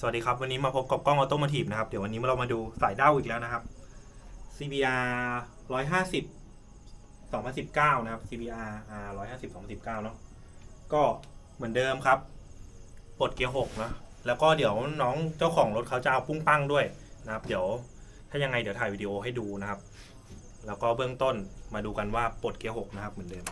สวัสดีครับ วันนี้มาพบกับกล้องออโต o มาทีฟนะครับ เดี๋ยววันนี้เรามาดูสายเด้าอีกแล้วนะครับ CBR 150 2019 นะครับ CBR R 150 2019 เนาะก็เหมือนเดิมครับปลดเกียร์6นะแล้วก็เดี๋ยวน้องเจ้าของรถเขาจะเอาปุ้งปั้งด้วยนะครับ เดี๋ยวถ้ายังไงเดี๋ยวถ่ายวิดีโอให้ดูนะครับ แล้วก็เบื้องต้นมาดูกันว่าปลดเกียร์6นะครับเหมือนเดิม